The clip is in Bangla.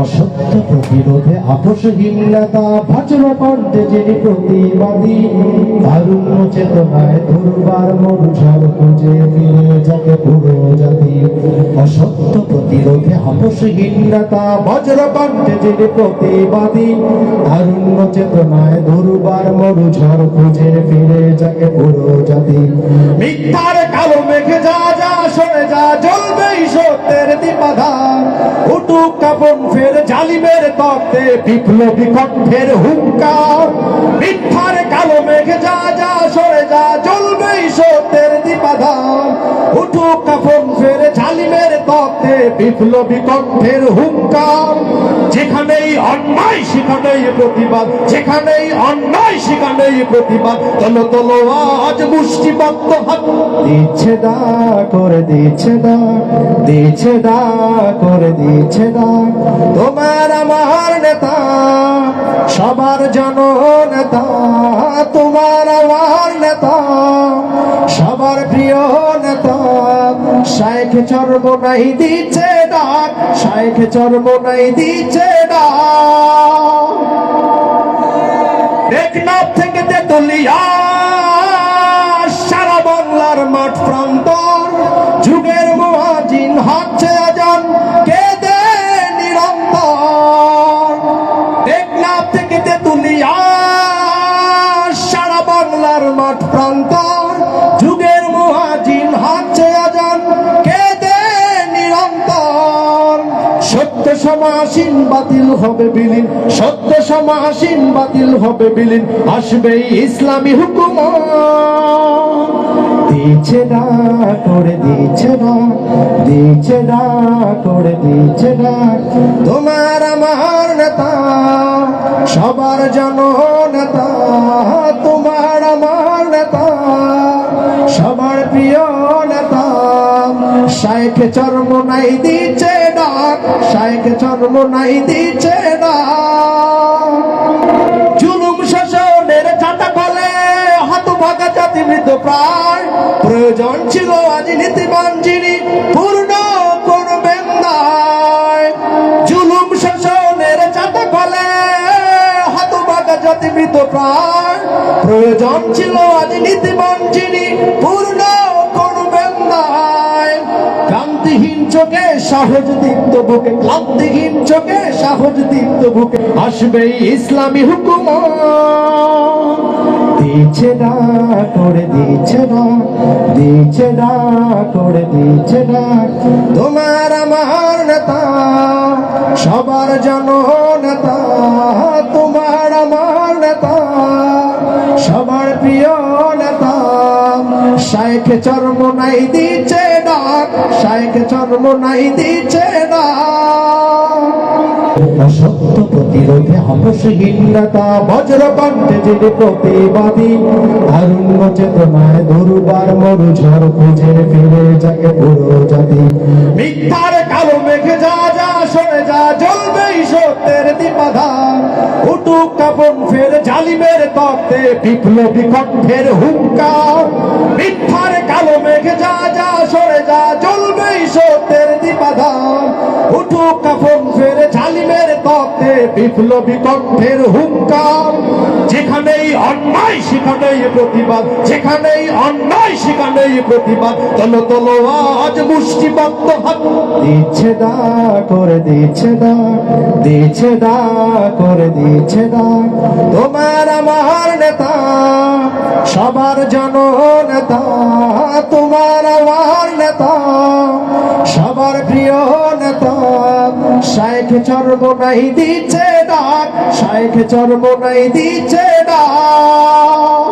অসত্য প্রতিরোধে আপোষহীনতা ভজর কণ্ঠে যিনি প্রতিবাদী তারুণ্য চেতনায় দুর্বার মরুঝড় খুঁজে ফিরে যাকে পুরো জাতি। অসত্য প্রতিরোধে আপোষহীনতা বজ্র কণ্ঠে যিনি প্রতিবাদী তারুণ্য চেতনায় দুর্বার মরুঝড় খুঁজে ফিরে যাকে পুরো জাতি। মিথ্যার কালো মেঘে যা যা সরে যা জ্বলবেই সত্যের দীপাধার উটুক কাপন ফের জালিমের তত্ত্বে বিপ্লবী কণ্ঠের হুঙ্কার। মিথ্যার কালো মেঘে যা যা সরে যা, জ্বলবেই সত্যের দীপাধার জালিমের বিপ্লবী কণ্ঠের হুঙ্কার। যেখানেই অন্যায়, সেখানেই প্রতিবাদ। যেখানেই অন্যায়, সেখানেই প্রতিবাদ। তলো তলো আজ মুষ্টিবদ্ধ দিচ্ছে দা করে, দিচ্ছে দা। দিচ্ছে দা করে, দিচ্ছে দা। তোমার আমার নেতা, সবার জন নেতা, তোমার আমার নেতা, সবার প্রিয় নেতা শাইখ চর্ম নাই দিচ্ছে ডাক শাইখ চর্ম নাই দিচ্ছে ডাক। টেকনাফ থেকে তেতুলিয়া সমাসীন বাতিল হবে বিলীন, সত্য সমাসীন বাতিল হবে বিলীন, আসবে ইসলামী হুকুম দিচ্ছে না করে দিচ্ছে না দিচ্ছে না করে দিচ্ছে না। তোমার আমার নেতা, সবার জন নেতা, তোমার আমার নেতা, সবার প্রিয় নেতা। শাইখ চর্ম নাই দিচ্ছে ডাক শাইখ চর্ম নাই দিচ্ছে ডাক জুলুম শাসনের চাটা কলে হাত ভাগা জাতি মৃত প্রায়। প্রয়োজন ছিল আজ নীতিবান যিনি, পূর্ণ করবেন জুলুম শাসনের চাটা কলে হাত ভাগা জাতি মৃত প্রায়। প্রয়োজন ছিল আজ নীতিবান যিনি, পূর্ণ করবেন ক্রান্তিহীন চোখে সাহস দীপ্ত বুকে, ক্লান্তিহীন চোখে সাহস দীপ্ত বুকে। আসবে ইসলামী হুকুম। দিচ্ছে না, করে দিচ্ছে না দিচ্ছে না, করে দিচ্ছে না। তোমার আমার নেতা, সবার জন নেতা, তোমার আমার নেতা, সবার প্রিয় শাইখ চর্ম নাই দিচ্ছে ডাক, শাইখ চর্ম নাই দিচ্ছে অসত্য প্রতিরোধে আপসহীনতা বজ্র কণ্ঠে যিনি প্রতিবাদী তারুণ্য চেতনায় দুর্বার মরুঝড় খুঁজে ফিরে যাকে পুরো জাতি। মিথ্যার কালো মেঘে যা যা সরে যা, জ্বলবেই সত্যের দীপাধার উটুক কাপন ফের জালিমের তত্ত্বে বিপ্লবী কণ্ঠের হুঙ্কা মিথ্যার কালো মেঘে যা যা সরে যা জ্বলবেই সত্যের দীপাধার উঠুক কাপন ফের জালিমের তত্ত্বে বিপ্লবী কণ্ঠের হুঙ্কার। যেখানেই অন্যায়, সেখানেই প্রতিবাদ। যেখানেই অন্যায়, সেখানেই প্রতিবাদ। তলো তলো আজ মুষ্টিবদ্ধ হাত। দিচ্ছে দা করে, দিচ্ছে দা দিচ্ছে দা করে, দিচ্ছে দা। তোমার আমার নেতা, সবার জন নেতা তোমার আমার নেতা, সবার প্রিয় শাইখ চর্ব নাই দিচ্ছে দাগ শাইখ চর্ব নাই দিচ্ছে ডাক